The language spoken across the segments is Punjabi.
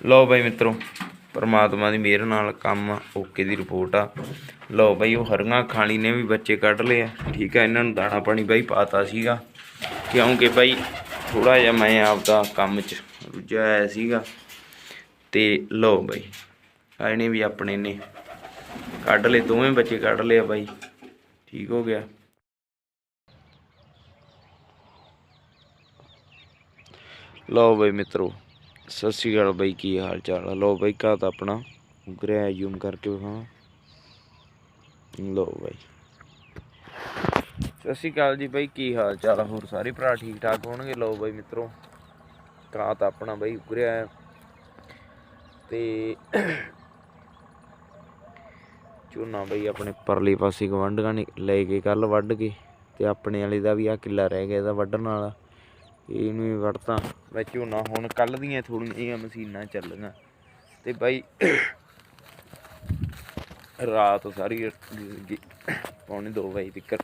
ਲਓ ਬਾਈ ਮਿੱਤਰੋ, ਪਰਮਾਤਮਾ ਦੀ ਮਿਹਰ ਨਾਲ ਕੰਮ ਓਕੇ ਦੀ ਰਿਪੋਰਟ ਆ। ਲਓ ਬਾਈ, ਉਹ ਹਰੀਆਂ ਖਾਣੀ ਨੇ ਵੀ ਬੱਚੇ ਕੱਢ ਲਏ ਆ। ਠੀਕ ਆ, ਇਹਨਾਂ ਨੂੰ ਦਾਣਾ ਪਾਣੀ ਬਾਈ ਪਾਤਾ ਸੀਗਾ। ਕਿਉਂਕਿ ਬਾਈ ਥੋੜਾ ਜਿਹਾ ਮੈਂ ਆਪਦਾ ਕੰਮ 'ਚ ਰੁੱਝਿਆ ਹੋਇਆ ਸੀਗਾ। ਤੇ ਲਓ ਬਾਈ ਆ ਇਹਨੇ ਵੀ ਆਪਣੇ ਨੇ ਕੱਢ ਲਏ, ਦੋਵੇਂ ਬੱਚੇ ਕੱਢ ਲਏ ਆ ਬਾਈ। ਠੀਕ ਹੋ ਗਿਆ। ਲਓ ਬਾਈ ਮਿੱਤਰੋ ਸਤਿ ਸ਼੍ਰੀ ਅਕਾਲ ਬਾਈ, ਕੀ ਹਾਲ ਚਾਲ ਆ? ਲਓ ਬਾਈ ਕਾ ਤਾਂ ਆਪਣਾ ਉਗਰਿਆ ਜ਼ੂਮ ਕਰਕੇ ਵਿਖਾਵਾਂ। ਲਓ ਬਾਈ। ਸਤਿ ਸ਼੍ਰੀ ਅਕਾਲ ਜੀ ਬਾਈ, ਕੀ ਹਾਲ ਚਾਲ ਹੋਰ ਸਾਰੇ ਭਰਾ ਠੀਕ ਠਾਕ ਹੋਣਗੇ? ਲਓ ਬਾਈ ਮਿੱਤਰੋ ਕਾ ਤਾਂ ਆਪਣਾ ਬਾਈ ਉਗਰਿਆ ਹੈ। ਤੇ ਝੋਨਾ ਬਾਈ ਆਪਣੇ ਪਰਲੇ ਪਾਸੇ ਗਵੰਡਗਾ ਨੇ ਲੈ ਕੇ ਕੱਲ ਵੱਢ ਕੇ, ਤੇ ਆਪਣੇ ਵਾਲੇ ਦਾ ਵੀ ਆ ਕਿੱਲਾ ਰਹਿ ਗਿਆ, ਇਹਦਾ ਵੱਢਣ ਵਾਲਾ। ਇਹਨੂੰ ਵੀ ਵੜਤਾ। ਮੈਂ ਝੋਨਾ ਹੁਣ ਕੱਲ ਦੀਆਂ ਥੋੜੀਆਂ ਜਿਹੀਆਂ ਮਸ਼ੀਨਾਂ ਚੱਲੀਆਂ। ਤੇ ਬਾਈ, ਰਾਤ ਸਾਰੀ ਗ- ਪੌਣੇ 2 ਵਜੇ ਤੱਕ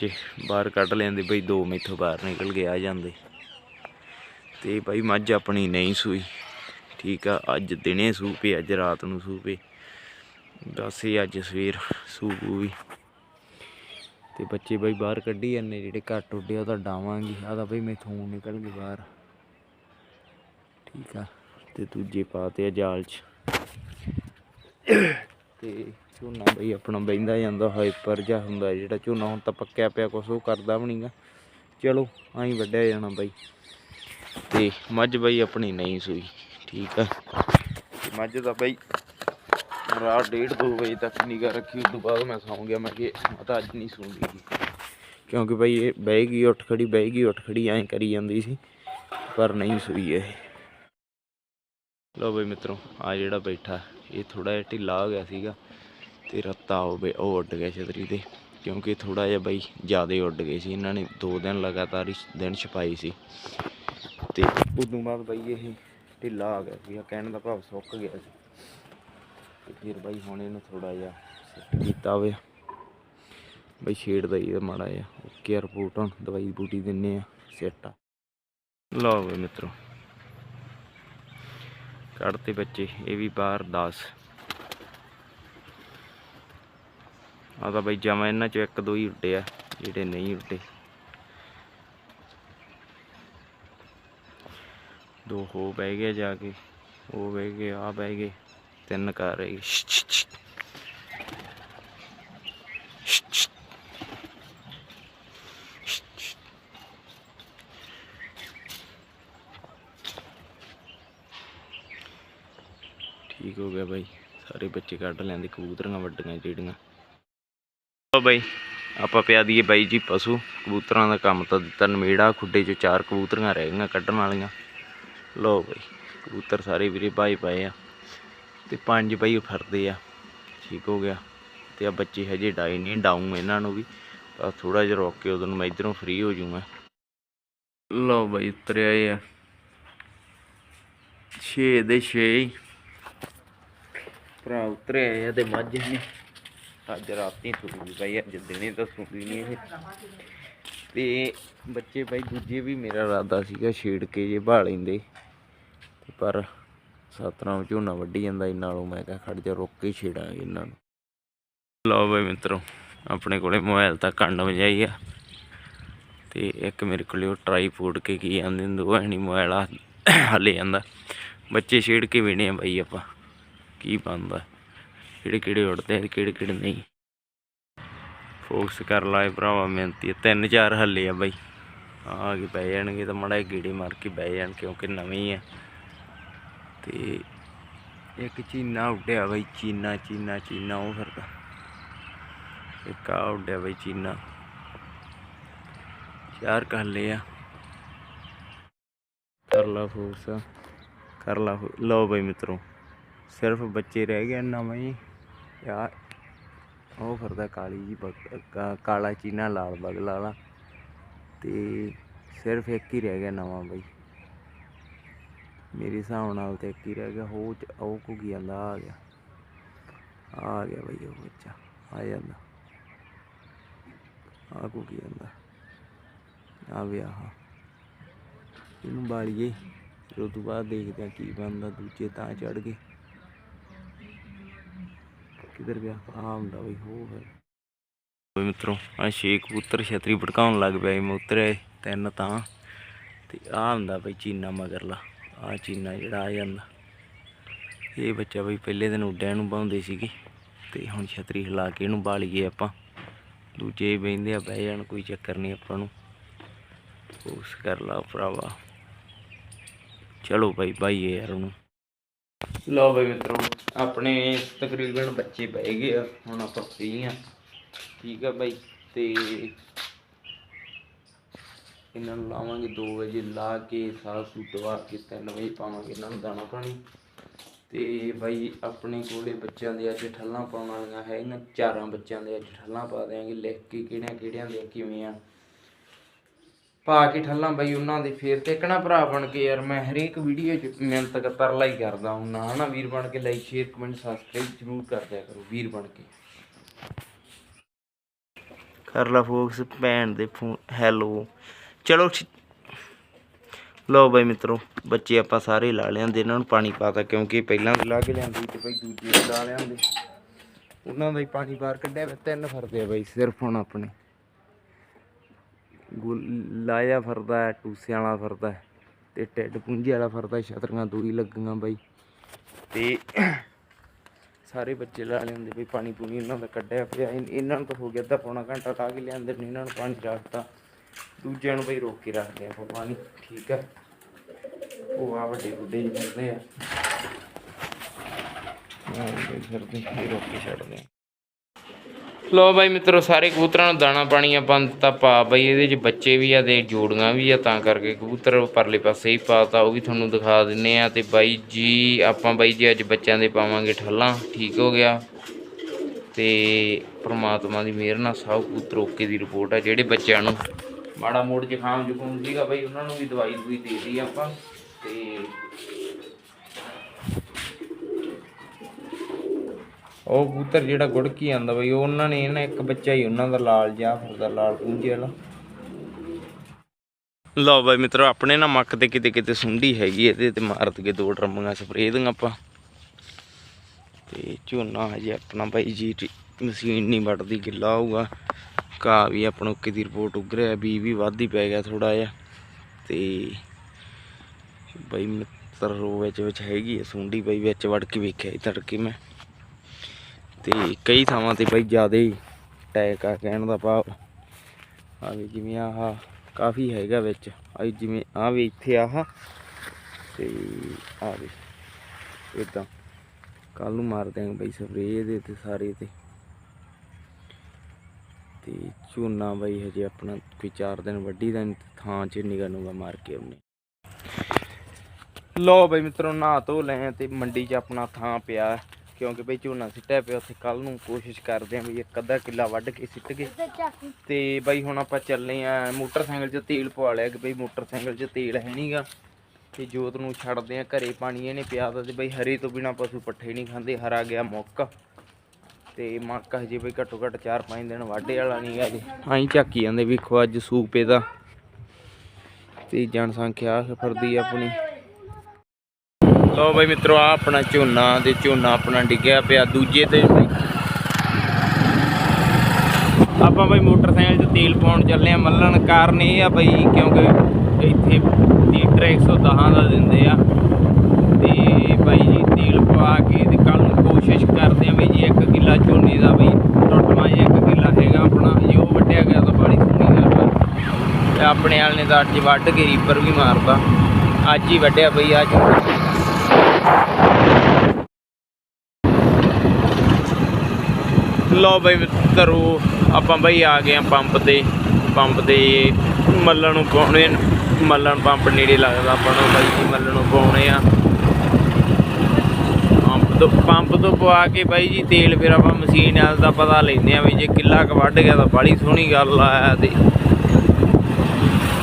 ਜੇ ਬਾਹਰ ਕੱਢ ਲੈਂਦੇ ਬਈ, ਦੋ ਮੈਥੋਂ ਬਾਹਰ ਨਿਕਲ ਕੇ ਆ ਜਾਂਦੇ। ਤੇ ਬਾਈ, ਮੱਝ ਆਪਣੀ ਨਹੀਂ ਸੂਈ। ਠੀਕ ਆ, ਅੱਜ ਦਿਨੇ ਸੂ ਪਈ ਅੱਜ ਰਾਤ ਨੂੰ ਸੂ ਪਈ ਬਸ ਅੱਜ ਸਵੇਰ ਸੂਬੂ ਵੀ। ਤੇ ਬੱਚੇ ਬਾਈ ਬਾਹਰ ਕੱਢੀ ਜਾਂਦੇ, ਜਿਹੜੇ ਘੱਟ ਉੱਡੇ ਆ ਉਹ ਤਾਂ ਡਾਵਾਂਗੀ। ਆ ਤਾਂ ਬਈ ਮੈਥੋਂ ਨਿਕਲ ਗਏ ਬਾਹਰ। ਠੀਕ ਆ, ਤੇ ਦੂਜੇ ਪਾਤੇ ਆ ਜਾਲ 'ਚ। ਤੇ ਝੋਨਾ ਬਈ ਆਪਣਾ ਬੈਂਦਾ ਜਾਂਦਾ ਹਾਈਪਰ ਜਿਹਾ ਹੁੰਦਾ ਜਿਹੜਾ ਝੋਨਾ ਹੁਣ ਤਾਂ ਪੱਕਿਆ ਪਿਆ, ਕੁਛ ਉਹ ਕਰਦਾ ਵੀ ਨਹੀਂਗਾ ਚਲੋ, ਆਈ ਵੱਢਿਆ ਜਾਣਾ ਬਾਈ। ਤੇ ਮੱਝ ਬਾਈ ਆਪਣੀ ਨਹੀਂ ਸੂਈ। ਠੀਕ ਆ। ਮੱਝ ਦਾ ਬਈ ਰਾਤ ਡੇਢ ਦੋ ਵਜੇ ਤੱਕ ਨਿਗਾ ਰੱਖੀ, ਉਸ ਤੋਂ ਬਾਅਦ ਮੈਂ ਸੌਂ ਗਿਆ, ਮੈਂ ਕਿ ਮੈਂ ਤਾਂ ਅੱਜ ਨਹੀਂ ਸੌਂਦੀ ਗੀ। ਕਿਉਂਕਿ ਬਈ ਇਹ ਬਹਿ ਗਈ, ਉੱਠ ਖੜੀ, ਬਹਿ ਗਈ, ਉੱਠ ਖੜੀ, ਐਂ ਕਰੀ ਜਾਂਦੀ ਸੀ, ਪਰ ਨਹੀਂ ਸੂਈ ਇਹ। ਲੋ ਬਈ ਮਿੱਤਰੋ, ਆ ਜਿਹੜਾ ਬੈਠਾ, ਇਹ ਥੋੜਾ ਜਿਹਾ ਢਿੱਲਾ ਹੋ ਗਿਆ ਸੀਗਾ ਤੇ ਰੱਤਾ ਹੋਵੇ ਉਹ ਉੱਡ ਗਿਆ ਛਤਰੀ ਤੇ, ਕਿਉਂਕਿ ਥੋੜਾ ਜਿਹਾ ਬਈ ਜ਼ਿਆਦਾ ਉੱਡ ਗਏ ਸੀ, ਇਹਨਾਂ ਨੇ ਦੋ ਦਿਨ ਲਗਾਤਾਰ ਹੀ ਦਿਨ ਛਪਾਈ ਸੀ। ਤੇ ਉਦੋਂ ਬਾਅਦ ਬਈ ਇਹ ਢਿੱਲਾ ਆ ਗਿਆ ਸੀ ਕਹਿਣ ਦਾ ਭਾਵ ਸੁੱਕ ਗਿਆ ਸੀ। ਤੇ ਫਿਰ ਬਾਈ ਹੁਣ ਇਹਨੂੰ ਥੋੜਾ ਜਿਹਾ ਸੈੱਟ ਕੀਤਾ ਹੋਵੇ ਬਈ ਛੇੜ ਦਈ ਦਾ ਮਾੜਾ ਜਿਹਾ। ਓਕੇ ਰਿਪੋਰਟ ਹੁਣ, ਦਵਾਈ ਬੂਟੀ ਦਿੰਨੇ ਆ ਸੈੱਟ ਆ। ਲਓ ਬਈ ਮਿੱਤਰੋ। ਕੱਢਤੇ ਬੱਚੇ, ਇਹ ਵੀ ਬਾਹਰ 10 ਆ ਤਾਂ ਬਈ ਜਮਾ ਇਹਨਾਂ ਚੋਂ ਇੱਕ ਦੋ ਹੀ ਉੱਡੇ ਆ, ਜਿਹੜੇ ਨਹੀਂ ਉੱਡੇ। ਦੋ ਹੋ ਬਹਿ ਗਏ ਜਾ ਕੇ, ਉਹ ਬਹਿ ਗਏ ਆ ਬਹਿ ਗਏ। ਤਿੰਨ ਕਰ ਰਹੀ ਠੀਕ ਹੋ ਗਿਆ ਬਾਈ। ਸਾਰੇ ਬੱਚੇ ਕੱਢ ਲੈਂਦੇ, ਕਬੂਤਰੀਆਂ ਵੱਡੀਆਂ ਜਿਹੜੀਆਂ। ਲਓ ਬਾਈ, ਆਪਾਂ ਪਿਆ ਦੀਏ ਬਾਈ ਜੀ ਪਸ਼ੂ। ਕਬੂਤਰਾਂ ਦਾ ਕੰਮ ਤਾਂ ਦਿੱਤਾ ਨਵੇੜਾ ਖੁੱਡੇ 'ਚ ਚਾਰ ਕਬੂਤਰੀਆਂ ਰਹਿ ਗਈਆਂ ਕੱਢਣ ਵਾਲੀਆਂ। ਲਓ ਬਾਈ, ਕਬੂਤਰ ਸਾਰੇ ਵੀਰੇ ਬਾਈ ਪਏ ਆ। ਤੇ ਪੰਜ ਭਾਈ ਉਹ ਫਰਦੇ ਆ। ਠੀਕ ਹੋ ਗਿਆ। ਤੇ ਆ ਬੱਚੇ ਹਜੇ ਡਾਈ ਨਹੀਂ ਡਾਊਂ ਇਹਨਾਂ ਨੂੰ ਵੀ। ਬਸ ਥੋੜਾ ਜਿਹਾ ਰੋਕ ਕੇ ਉਦੋਂ ਮੈਂ ਇਧਰੋਂ ਫ੍ਰੀ ਹੋ ਜਾਊਂਗਾ ਲਓ ਬਾਈ ਉਤਰਿਆ ਇਹ ਆ। 6 ਦੇ 6 ਭਰਾ ਉਤਰਿਆ ਆਏ ਆ ਤੇ ਮੱਝ ਨੇ। ਅੱਜ ਰਾਤੀ ਸੁਣੀ ਬਾਈ, ਅੱਜ ਦਿਨੇ ਤਾਂ ਸੁਣੀ ਨਹੀਂ ਇਹ। ਤੇ ਬੱਚੇ ਬਾਈ ਦੂਜੇ ਵੀ ਮੇਰਾ ਇਰਾਦਾ ਸੀਗਾ ਛੇੜ ਕੇ ਜੇ ਭਾ ਲੈਂਦੇ। ਪਰ ਸਤਨਾਮ ਝੋਨਾ ਵੱਢੀ ਜਾਂਦਾ ਸੀ ਨਾਲੋਂ ਮੈਂ ਕਿਹਾ ਖੜ ਜਾ, ਰੁੱਕ ਕੇ ਛੇੜਾਂਗੇ ਇਹਨਾਂ ਨੂੰ। ਲਓ ਬਾਈ ਮਿੱਤਰੋ, ਆਪਣੇ ਕੋਲੇ ਮੋਬਾਈਲ ਤਾਂ ਕੰਡ ਵਜਾਈ ਆ। ਤੇ ਇੱਕ ਮੇਰੇ ਕੋਲੇ ਉਹ ਟਰਾਈਪੋਡ ਕੇ ਕੀ ਆਂਦੇ ਦੋ ਉਹ ਨਹੀਂ ਮੋਬਾਈਲ ਆ, ਹਲੇ ਜਾਂਦਾ ਬੱਚੇ ਛੇੜ ਕੇ ਵੇਣੇ ਆ ਬਾਈ ਆਪਾਂ, ਕੀ ਬਣਦਾ, ਕਿਹੜੇ ਕਿਹੜੇ ਉੜਦੇ ਆ ਕਿਹੜੇ ਕਿਹੜੇ ਨਹੀਂ। ਫੋਕਸ ਕਰ ਲਾਏ ਭਰਾਵਾ, ਮਿਹਨਤੀ ਤਿੰਨ ਚਾਰ ਹੱਲੇ ਆ ਬਾਈ। ਆ ਕੇ ਬਹਿ ਜਾਣਗੇ ਤਾਂ ਮੜਾ ਗੇੜੇ ਮਾਰ ਕੇ ਬਹਿ ਜਾਣ, ਕਿਉਂਕਿ ਨਵੇਂ ਆ। ਤੇ ਇੱਕ ਚੀਨਾ ਉੱਡਿਆ ਬਈ, ਚੀਨਾ ਚੀਨਾ ਚੀਨਾ, ਉਹ ਫਿਰਦਾ। ਇੱਕ ਆ ਉੱਡਿਆ ਬਈ ਚੀਨਾ। ਚਾਰ ਕਰ ਆ ਕਰ ਲਾ ਫੋਕਸ ਕਰ ਲਾ ਲਓ ਬਈ ਮਿੱਤਰੋ, ਸਿਰਫ ਬੱਚੇ ਰਹਿ ਗਏ ਨਵੇਂ ਹੀ ਯਾਰ ਉਹ ਫਿਰਦਾ ਕਾਲੀ ਜੀ ਕਾਲਾ ਚੀਨਾ, ਲਾਲ ਬਗਲਾ ਵਾਲਾ ਤੇ ਸਿਰਫ ਇੱਕ ਹੀ ਰਹਿ ਗਿਆ ਨਵਾਂ ਬਈ। ਮੇਰੇ ਹਿਸਾਬ ਨਾਲ ਤੇ ਇੱਕ ਹੀ ਰਹਿ ਗਿਆ ਹੋ ਉਹ ਕੋ ਜਾਂਦਾ ਆ ਗਿਆ। ਆ ਗਿਆ ਬਈ ਉਹ ਬੱਚਾ, ਆ ਜਾਂਦਾ। ਆ ਕੋ ਜਾਂਦਾ ਆ ਵੀ ਆਹ ਇਹਨੂੰ ਬਾਲੀਏ। ਫਿਰ ਉਹ ਤੋਂ ਬਾਅਦ ਦੇਖਦੇ ਆ ਕੀ ਬਣਦਾ, ਦੂਜੇ ਤਾਂ ਚੜ ਗਏ। ਕਿੱਧਰ ਗਿਆ? ਆ ਹੁੰਦਾ ਬਈ, ਹੋ ਹੈ ਓਏ ਮਿੱਤਰੋ ਆ ਛੇ ਕਬੂਤਰ ਛਤਰੀ ਭਟਕਾਉਣ ਲੱਗ ਪਿਆ ਸੀ, ਮੈਂ ਉਤਰਿਆ ਤਿੰਨ ਤਾਂ। ਤੇ ਆ ਹੁੰਦਾ ਬਈ ਚੀਨਾ ਮਗਰਲਾ। ਆ ਚੀਨਾ ਜਿਹੜਾ ਆ ਜਾਂਦਾ। ਇਹ ਬੱਚਾ ਬਈ ਪਹਿਲੇ ਦਿਨ ਉੱਡਿਆ ਨੂੰ ਬਾਉਂਦੇ ਸੀਗੇ ਤੇ ਹੁਣ ਛਤਰੀ ਹਿਲਾ ਕੇ ਇਹਨੂੰ ਬਾਲੀਏ ਆਪਾਂ। ਦੂਜੇ ਬਹਿੰਦੇ ਆ, ਬਹਿ ਜਾਣ ਕੋਈ ਚੱਕਰ ਨਹੀਂ ਆਪਾਂ ਨੂੰ। ਉਸ ਕਰ ਲਾ ਭਰਾਵਾ। ਚਲੋ ਭਾਈ ਬਾਈਏ ਯਾਰ ਉਹਨੂੰ। ਲਓ ਬਾਈ ਮਿੱਤਰੋ, ਆਪਣੇ ਤਕਰੀਬਨ ਬੱਚੇ ਬਹਿ ਗਏ ਆ, ਹੁਣ ਆਪਾਂ ਫ੍ਰੀ ਆ। ਠੀਕ ਆ ਬਾਈ, ਤੇ ਇਹਨਾਂ ਨੂੰ ਲਾਵਾਂਗੇ 2 ਵਜੇ, ਲਾ ਕੇ ਸਾਹ ਸੂ ਕੇ 3 ਵਜੇ ਪਾਵਾਂਗੇ, ਇਹਨਾਂ ਨੂੰ ਦਾਣਾ ਪਾਣੀ। ਤੇ ਬਾਈ, ਆਪਣੇ ਕੋਲੇ ਬੱਚਿਆਂ ਦੇ ਅੱਜ ਠੱਲਾਂ ਪਾਉਣ ਵਾਲੀਆਂ ਹੈ ਇਹਨਾਂ, ਚਾਰਾਂ ਬੱਚਿਆਂ ਦੇ ਅੱਜ ਠੱਲਾਂ ਪਾ ਦਿਆਂਗੇ। ਲਿਖ ਕੇ ਕਿਹੜਿਆਂ ਕਿਹੜਿਆਂ ਦੇ, ਕਿਵੇਂ ਆ? ਪਾ ਕੇ ਠੱਲਾਂ ਬਾਈ ਉਹਨਾਂ ਦੇ ਫੇਰ ਤੇ ਕਹਣਾ ਭਰਾ ਬਣ ਕੇ ਯਾਰ ਮੈਂ ਹਰੇਕ ਵੀਡੀਓ 'ਚ ਮਿਹਨਤ ਤਰਲਾ ਹੀ ਕਰਦਾ ਹੁੰਦਾ ਹਨਾ ਵੀਰ ਬਣ ਕੇ ਲਾਈਕ ਸ਼ੇਅਰ ਕਮੈਂਟ ਸਬਸਕ੍ਰਾਈਬ ਜ਼ਰੂਰ ਕਰ ਦਿਆ ਕਰੋ ਵੀਰ ਬਣ ਕੇ। ਕਰ ਲਾ ਫੋਕਸ ਭੈਣ ਦੇ ਫੋਨ ਹੈਲੋ। ਚਲੋ ਠੀ- ਲਓ ਬਾਈ ਮਿੱਤਰੋ, ਬੱਚੇ ਆਪਾਂ ਸਾਰੇ ਲਾ ਲਿਆਂਦੇ, ਇਹਨਾਂ ਨੂੰ ਪਾਣੀ ਪਾਤਾ ਕਿਉਂਕਿ ਪਹਿਲਾਂ ਵੀ ਲਾ ਕੇ ਲਿਆਂਦੀ ਤੇ ਬਈ ਦੂਜੇ ਲਾ ਲਿਆਂਦੇ। ਉਹਨਾਂ ਦਾ ਹੀ ਪਾਣੀ ਬਾਹਰ ਕੱਢਿਆ ਵਾ, ਤਿੰਨ ਫਰਦੇ ਆ ਬਾਈ, ਸਿਰਫ ਹੁਣ ਆਪਣੇ। ਗੁਲ ਲਾਇਆ ਫਰਦਾ ਹੈ ਟੂਸਿਆਂ ਵਾਲਾ ਫਰਦਾ ਹੈ ਤੇ ਟਿੱਡ ਪੁੰਜੀ ਵਾਲਾ ਫਰਦਾ ਛਤਰੀਆਂ ਦੂਰੀ ਲੱਗੀਆਂ ਬਾਈ। ਤੇ ਸਾਰੇ ਬੱਚੇ ਲਾ ਲੈਂਦੇ ਬਈ, ਪਾਣੀ ਪੂਣੀ ਉਹਨਾਂ ਦਾ ਕੱਢਿਆ ਪਿਆ ਇਹਨਾਂ ਨੂੰ ਤਾਂ ਹੋ ਗਿਆ ਅੱਧਾ ਪੌਣਾ ਘੰਟਾ ਲਾ ਕੇ ਲਿਆਂਦੇ ਨੇ, ਇਹਨਾਂ ਨੂੰ ਪਾਣੀ ਰੱਖਤਾ ਦੂਜਿਆਂ ਨੂੰ ਬਈ ਰੋਕ ਕੇ ਰੱਖਦੇ ਆ ਆਪਾਂ ਪਾਣੀ ਠੀਕ ਹੈ ਉਹ ਆ ਵੱਡੇ ਬੁੱਢੇ ਜਿਹੇ ਆ। ਰੋਕ ਕੇ ਛੱਡਦੇ ਆ। ਲੋ ਬਾਈ ਮਿੱਤਰੋ ਸਾਰੇ ਕਬੂਤਰਾਂ ਨੂੰ ਦਾਣਾ ਪਾਣੀ ਆਪਾਂ ਦਿੱਤਾ ਪਾ ਬਈ ਇਹਦੇ 'ਚ ਬੱਚੇ ਵੀ ਆ ਤੇ ਜੋੜੀਆਂ ਵੀ ਆ ਤਾਂ ਕਰਕੇ ਕਬੂਤਰ ਪਰਲੇ ਪਾਸੇ ਹੀ ਪਾਤਾ ਉਹ ਵੀ ਤੁਹਾਨੂੰ ਦਿਖਾ ਦਿੰਨੇ ਆ। ਤੇ ਬਾਈ ਜੀ ਆਪਾਂ ਬਾਈ ਜੀ ਅੱਜ ਬੱਚਿਆਂ ਦੇ ਪਾਵਾਂਗੇ ਠੱਲਾਂ ਠੀਕ ਹੋ ਗਿਆ। ਤੇ ਪ੍ਰਮਾਤਮਾ ਦੀ ਮਿਹਰ ਨਾਲ ਸਭ ਕਬੂਤਰ ਓਕੇ ਦੀ ਰਿਪੋਰਟ ਆ ਜਿਹੜੇ ਬੱਚਿਆਂ ਨੂੰ ਮਾੜਾ ਮੋੜ ਜ਼ੁਕਾਮ ਜ਼ੁਕਾਮ ਸੀਗਾ ਬਾਈ, ਉਹਨਾਂ ਨੂੰ ਵੀ ਦਵਾਈ ਦੂਈ ਦੇ ਦਿੱਤੀ ਆਪਾਂ, ਤੇ ਉਹ ਕਬੂਤਰ ਜਿਹੜਾ ਗੁੜਕੀ ਆਂਦਾ ਬਈ, ਉਹਨਾਂ ਨੇ ਨਾ ਇੱਕ ਬੱਚਾ ਹੀ ਉਹਨਾਂ ਦਾ ਲਾਲ ਜਿਹਾ ਫਿਰਦਾ ਲਾਲ ਪੂੰਝੇ ਵਾਲਾ। ਲਓ ਬਾਈ ਮਿੱਤਰੋ, ਆਪਣੇ ਨਾ ਮੱਕ ਤੇ ਕਿਤੇ ਕਿਤੇ ਸੁੰਡੀ ਹੈਗੀ ਇਹਦੇ ਤੇ ਮਾਰ ਦਈਏ ਦੋ ਡਰਮੀਆਂ ਸਪਰੇਅ ਦੀਆਂ ਆਪਾਂ। ਤੇ ਝੋਨਾ ਹਜੇ ਆਪਣਾ ਬਾਈ ਜੀ ਮਸ਼ੀਨ ਨਹੀਂ ਵੱਢਦੀ, ਗਿੱਲਾ ਹੋਊਗਾ। ਘਾਹ ਵੀ ਆਪਣਾ ਓਕੇ ਦੀ ਰਿਪੋਰਟ ਉੱਗ ਰਿਹਾ ਬੀ ਵੀ ਵੱਧ ਹੀ ਪੈ ਗਿਆ ਥੋੜਾ ਜਿਹਾ। ਤੇ ਬਈ ਮਿੱਤਰ ਰੋ ਵਿੱਚ ਵਿੱਚ ਹੈਗੀ ਆ, ਸੁੰਡੀ ਬਈ ਵਿੱਚ ਵੜ ਕੇ ਵੇਖਿਆ ਸੀ ਤੜਕੇ ਮੈਂ। ਤੇ ਕਈ ਥਾਵਾਂ ਤੇ ਬਈ ਜ਼ਿਆਦਾ ਹੀ ਅਟੈਕ ਆ ਕਹਿਣ ਦਾ ਭਾਵ। ਆ ਵੀ ਜਿਵੇਂ ਆਹ ਕਾਫੀ ਹੈਗਾ ਵਿੱਚ, ਆ ਜਿਵੇਂ ਆ ਵੀ ਇੱਥੇ ਆਹ। ਤੇ ਆ ਵੀ ਇਦਾਂ ਕੱਲ ਨੂੰ ਮਾਰ ਦਿਆਂਗੇ ਬਾਈ ਸਪਰੇਅ ਇਹਦੇ ਤੇ ਸਾਰੇ ਤੇ। ਤੇ ਝੋਨਾ ਬਾਈ ਹਜੇ ਆਪਣਾ ਕੋਈ 4 ਦਿਨ ਵੱਡੀ ਦਾ ਨੀ ਥਾਂ 'ਚ ਨਿਗਾ ਨੂਗਾ ਮਾਰ ਕੇ ਆਉਨੇ ਲੋ ਬਾਈ ਮਿੱਤਰੋ ਨਹਾ ਧੋ ਲਏ ਤੇ ਮੰਡੀ 'ਚ ਆਪਣਾ ਥਾਂ ਪਿਆ। ਕਿਉਂਕਿ ਬਈ ਝੋਨਾ ਸਿੱਟਿਆ ਪਿਆ ਉੱਥੇ ਕੱਲ ਨੂੰ ਕੋਸ਼ਿਸ਼ ਕਰਦੇ ਆਂ ਵੀ ਇੱਕ ਅੱਧਾ ਕਿੱਲਾ ਵੱਢ ਕੇ ਸਿੱਟ ਕੇ। ਤੇ ਬਾਈ ਹੁਣ ਆਪਾਂ ਚੱਲੇ ਆ ਮੋਟਰਸਾਈਕਲ 'ਚ ਤੇਲ ਪਵਾ ਲਿਆ ਕਿ ਬਈ ਮੋਟਰਸਾਈਕਲ 'ਚ ਤੇਲ ਹੈ ਨਹੀਂਗਾ ਤੇ ਜੋਤ ਨੂੰ ਛੱਡਦੇ ਆ ਘਰੇ ਪਾਣੀ ਇਹਨੇ ਪਿਆ ਤਾ ਤੇ ਬਈ ਹਰੇ ਤੋਂ ਬਿਨਾ ਪਸ਼ੂ ਪੱਠੇ ਨਹੀਂ ਖਾਂਦੇ ਹਰਾ ਗਿਆ ਮੁੱਕ। ਤੇ ਮੱਕ ਹਜੇ ਬਈ ਘੱਟੋ ਘੱਟ 4-5 ਦਿਨ ਵਾਢੇ ਵਾਲਾ ਨਹੀਂ ਗਾ ਜੀ। ਆਈ ਝਾਕੀ ਜਾਂਦੇ ਵੇਖੋ ਅੱਜ ਸੂਪ ਇਹਦਾ ਤੇ ਜਨਸੰਖਿਆ ਫਿਰਦੀ ਆਪਣੀ। ਲੋ ਬਈ ਮਿੱਤਰੋ ਆ ਆਪਣਾ ਝੋਨਾ ਤੇ ਝੋਨਾ ਆਪਣਾ ਡਿੱਗਿਆ ਪਿਆ ਦੂਜੇ ਤੇ। ਆਪਾਂ ਬਈ ਮੋਟਰਸਾਈਕਲ 'ਚ ਤੇਲ ਪਾਉਣ ਚੱਲੇ ਆ। ਮੱਲਣ ਕਾਰਨ ਇਹ ਆ ਬਈ ਕਿਉਂਕਿ ਇੱਥੇ ਲੀਟਰ 110 ਦਾ ਦਿੰਦੇ ਆ। ਤੇ ਬਾਈ ਜੀ ਤੇਲ ਪਵਾ ਕੇ ਤੇ ਕੱਲ ਨੂੰ ਕੋਸ਼ਿਸ਼ ਕਰਦੇ ਆ ਵੀ ਜੀ ਇੱਕ ਕਿੱਲਾ ਝੋਨੇ ਦਾ ਵੀ ਟੁੱਟਵਾ ਜਿਹਾ ਇੱਕ ਕਿੱਲਾ ਹੈਗਾ ਆਪਣਾ, ਜੇ ਉਹ ਵੱਢਿਆ ਗਿਆ ਤਾਂ ਬੜੀ ਸੋਹਣੀ ਗੱਲ ਤੇ ਆਪਣੇ ਵਾਲ ਨੇ ਤਾਂ ਅੱਜ ਵੱਢ ਕੇ ਰੀਪਰ ਵੀ ਮਾਰਦਾ ਅੱਜ ਹੀ ਵੱਢਿਆ ਬਈ, ਅੱਜ ਲਓ ਬਈ ਮਿੱਤਰੋ, ਆਪਾਂ ਬਈ ਆ ਗਏ ਆ ਪੰਪ ਤੇ। ਪੰਪ ਤੇ ਮੱਲਣ ਨੂੰ ਪਾਉਣੇ ਆ। ਮੱਲਣ ਪੰਪ ਨੇੜੇ ਲੱਗਦਾ ਆਪਾਂ ਨੂੰ ਬਾਈ, ਮੱਲਣ ਨੂੰ ਪਾਉਣੇ ਆ। ਪੰਪ ਤੋਂ ਪਵਾ ਕੇ ਬਾਈ ਜੀ ਤੇਲ ਫਿਰ ਆਪਾਂ ਮਸ਼ੀਨ ਨਾਲ ਦਾ ਪਤਾ ਲੈਂਦੇ ਆ ਵੀ ਜੇ ਕਿੱਲਾ ਕ ਵੱਢ ਗਿਆ ਤਾਂ ਬੜੀ ਸੋਹਣੀ ਗੱਲ ਆ ਤੇ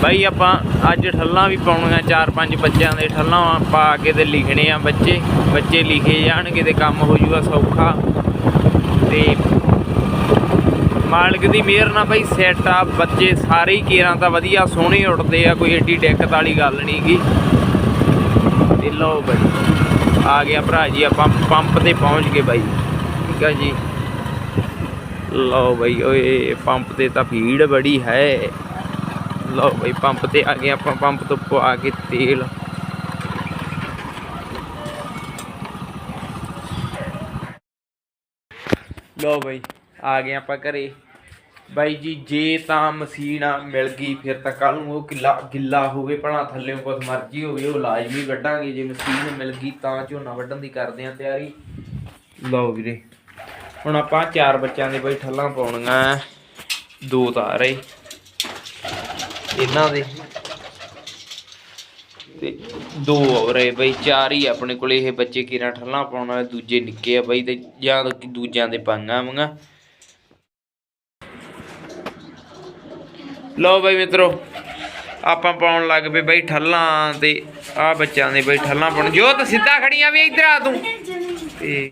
ਬਾਈ ਆਪਾਂ ਅੱਜ ਠੱਲਾਂ ਵੀ ਪਾਉਣੀਆਂ, ਚਾਰ ਪੰਜ ਬੱਚਿਆਂ ਦੇ ਠੱਲਾਂ ਪਾ ਕੇ ਤੇ ਲਿਖਣੇ ਆ ਬੱਚੇ। ਬੱਚੇ ਲਿਖੇ ਜਾਣਗੇ ਤੇ ਕੰਮ ਹੋ ਜੂਗਾ ਸੌਖਾ। ਤੇ ਮਾਲਕ ਦੀ ਮਿਹਰ ਨਾਲ ਬਈ ਸੈਟ ਆ, ਬੱਚੇ ਸਾਰੇ ਹੀ ਕੇਰਾਂ ਤਾਂ ਵਧੀਆ ਸੋਹਣੇ ਉੱਡਦੇ ਆ, ਕੋਈ ਏਡੀ ਦਿੱਕਤ ਵਾਲੀ ਗੱਲ ਨਹੀਂ ਗੀ। ਤੇ ਲਓ ਬਾਈ। ਆ ਗਿਆ ਭਰਾ ਜੀ, ਆਪਾਂ ਪੰਪ ਤੇ ਪਹੁੰਚ ਗਏ ਬਾਈ। ਠੀਕ ਆ ਜੀ। ਲਓ ਬਾਈ, ਓਏ ਪੰਪ ਤੇ ਤਾਂ ਭੀੜ ਬੜੀ ਹੈ। ਲਓ ਬਾਈ ਪੰਪ ਤੇ ਆ ਗਏ ਆਪਾਂ ਪੰਪ ਤੋਂ ਪਵਾ ਕੇ ਤੇਲ। ਲਓ ਬਾਈ, ਆ ਗਏ ਆਪਾਂ ਘਰੇ। ਬਾਈ ਜੀ, ਜੇ ਤਾਂ ਮਸ਼ੀਨ ਮਿਲ ਗਈ, ਫਿਰ ਤਾਂ ਕੱਲ ਨੂੰ ਉਹ ਕਿੱਲਾ ਗਿੱਲਾ ਹੋਵੇ, ਭਲਾ ਥੱਲੇ ਕੁਛ ਮਰਜ਼ੀ ਹੋਵੇ, ਉਹ ਲਾਜ਼ਮੀ ਵੱਢਾਂਗੇ। ਜੇ ਮਸ਼ੀਨ ਮਿਲ ਗਈ ਤਾਂ ਝੋਨਾ ਵੱਢਣ ਦੀ ਕਰਦੇ ਆ ਤਿਆਰੀ। ਲਓ ਵੀਰੇ, ਹੁਣ ਆਪਾਂ ਚਾਰ ਬੱਚਿਆਂ ਦੇ ਬਈ ਠੱਲਾਂ ਪਾਉਣੀਆਂ ਦੋ ਤਾਂ ਰਹੇ ਇਹਨਾਂ ਦੇ। ਤੇ ਦੋ ਹੋ ਰਹੇ ਬਈ, ਚਾਰ ਹੀ ਆਪਣੇ ਕੋਲੇ। ਇਹ ਬੱਚੇ ਕਿਰਾਂ ਠੱਲਾਂ ਪਾਉਣ ਵਾਲੇ ਦੂਜੇ ਨਿੱਕੇ ਆ ਬਈ, ਤੇ ਜਾਂ ਦੂਜਿਆਂ ਦੇ ਪਾਈਆਂ ਆਵਾਂਗਾ ਲਓ ਬਈ ਮਿੱਤਰੋ ਆਪਾਂ ਪਾਉਣ ਲੱਗ ਪਏ ਬਈ ਠੱਲਾਂ ਤੇ ਆ ਬੱਚਿਆਂ ਦੇ ਬਈ ਠੱਲਾਂ ਪਾਉਣ। ਜੋਤ ਸਿੱਧਾ ਖੜੀਆਂ ਵੀ ਇੱਧਰ ਆ ਤੂੰ। ਤੇ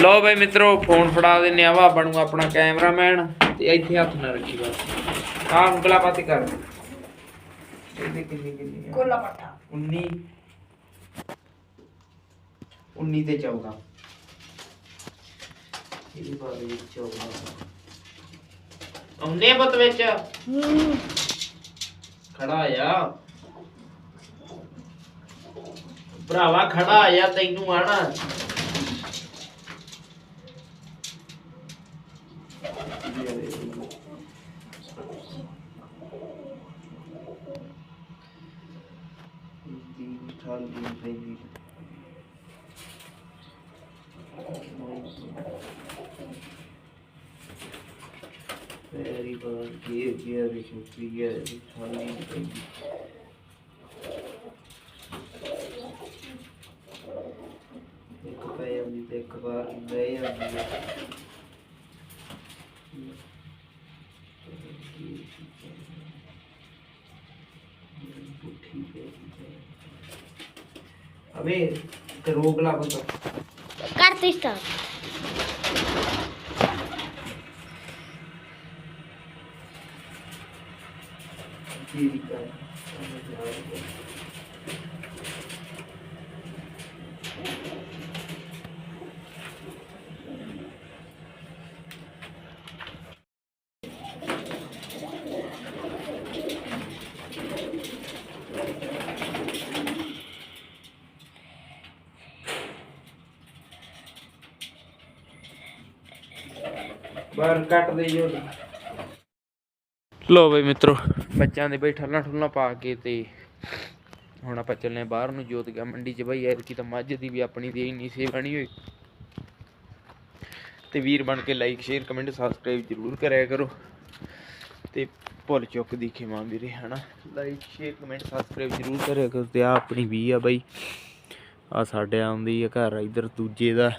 ਲਓ ਬਈ ਮਿੱਤਰੋ ਫੋਨ ਫੜਾ ਦਿੰਨੇ ਆ ਵਾ ਬਣੂ ਆਪਣਾ ਕੈਮਰਾਮੈਨ ਤੇ ਇੱਥੇ ਹੱਥ ਨਾ ਰੱਖੀ ਬਸ। ਆਹ ਉਂਗਲਾ ਪਾਸੇ ਕਰ। ਇਹਦੇ ਕਿੰਨੀ ਕਿੰਨੀ ਆ? ਕੋਲਾ ਪੱਟਾ। 19 19 ਤੇ 14 ਇਹਦੀ ਬਾਰੇ ਵਿੱਚ 14 ਉਹਨੇ ਬਤ ਵਿੱਚ? ਖੜਾ ਆ। ਭਰਾਵਾ ਖੜਾ ਆ ਤੈਨੂੰ ਆਣਾ ਦੀ ਠਾਲੀ ਪੈਂਦੀ ਵੈਰੀ ਗੁੱਡ ਗੇਰ ਗੇਰ ਦੀ ਛੁੱਟੀ ਹੈ ਦੀ ਠਾਲੀ ਪੈਂਦੀ ਇੱਕ ਪੈ ਜਾਂਦੀ ਤੇ ਇੱਕ ਵਾਰ ਬਹਿ ਜਾਂਦੀ ਹੈ ਪੁੱਠੀ ਪੈ ਗਈ ਬਾਹਰ ਕੱਟ ਦੇ ਜੋ ਲੋ ਬਈ ਮਿੱਤਰੋ। ਬੱਚਿਆਂ ਦੇ ਬਈ ਠੱਲਾਂ ਠੁੱਲਾਂ ਪਾ ਕੇ ਤੇ ਹੁਣ ਆਪਾਂ ਚੱਲੇ ਬਾਹਰ ਨੂੰ, ਜੋਤ ਗਿਆ ਮੰਡੀ 'ਚ ਬਈ, ਐਤਕੀ ਤਾਂ ਮੱਝ ਦੀ ਵੀ ਆਪਣੀ ਦੀ ਇੰਨੀ ਸੇ ਬਣੀ ਹੋਈ। ਤੇ ਵੀਰ ਬਣ ਕੇ ਲਾਈਕ ਸ਼ੇਅਰ ਕਮੈਂਟ ਸਬਸਕ੍ਰਾਈਬ ਜ਼ਰੂਰ ਕਰਿਆ ਕਰੋ। ਤੇ ਭੁੱਲ ਚੁੱਕ ਦੀ ਖਿਮਾ ਵੀਰੇ, ਹਨਾ? ਲਾਈਕ ਸ਼ੇਅਰ ਕਮੈਂਟ ਸਬਸਕ੍ਰਾਈਬ ਜ਼ਰੂਰ ਕਰਿਆ ਕਰੋ। ਤੇ ਆ ਆਪਣੀ ਵੀ ਆ ਬਈ। ਆ ਸਾਡੇ ਆਉਂਦੀ ਆ ਘਰ, ਇਧਰ ਦੂਜੇ ਦਾ।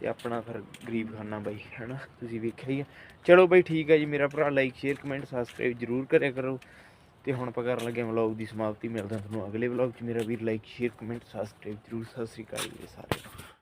ਤੇ ਆਪਣਾ ਫਿਰ ਗਰੀਬ ਖਾਨਾ ਬਾਈ, ਹੈਨਾ? ਤੁਸੀਂ ਵੇਖਿਆ ਹੀ ਆ। ਚਲੋ ਬਾਈ, ਠੀਕ ਹੈ ਜੀ। ਮੇਰਾ ਭਰਾ ਲਾਈਕ ਸ਼ੇਅਰ ਕਮੈਂਟ ਸਬਸਕ੍ਰਾਈਬ ਜਰੂਰ ਕਰਿਆ ਕਰੋ। ਤੇ ਹੁਣ ਆਪਾਂ ਕਰਨ ਲੱਗੇ ਵਲੌਗ ਦੀ ਸਮਾਪਤੀ। ਮਿਲਦਾ ਤੁਹਾਨੂੰ ਅਗਲੇ ਵਲੌਗ 'ਚ। ਮੇਰਾ ਵੀਰ ਲਾਈਕ ਸ਼ੇਅਰ ਕਮੈਂਟ ਸਬਸਕ੍ਰਾਈਬ ਜਰੂਰ। ਸਤਿ ਸ੍ਰੀ ਅਕਾਲ ਜੀ ਸਾਰਿਆਂ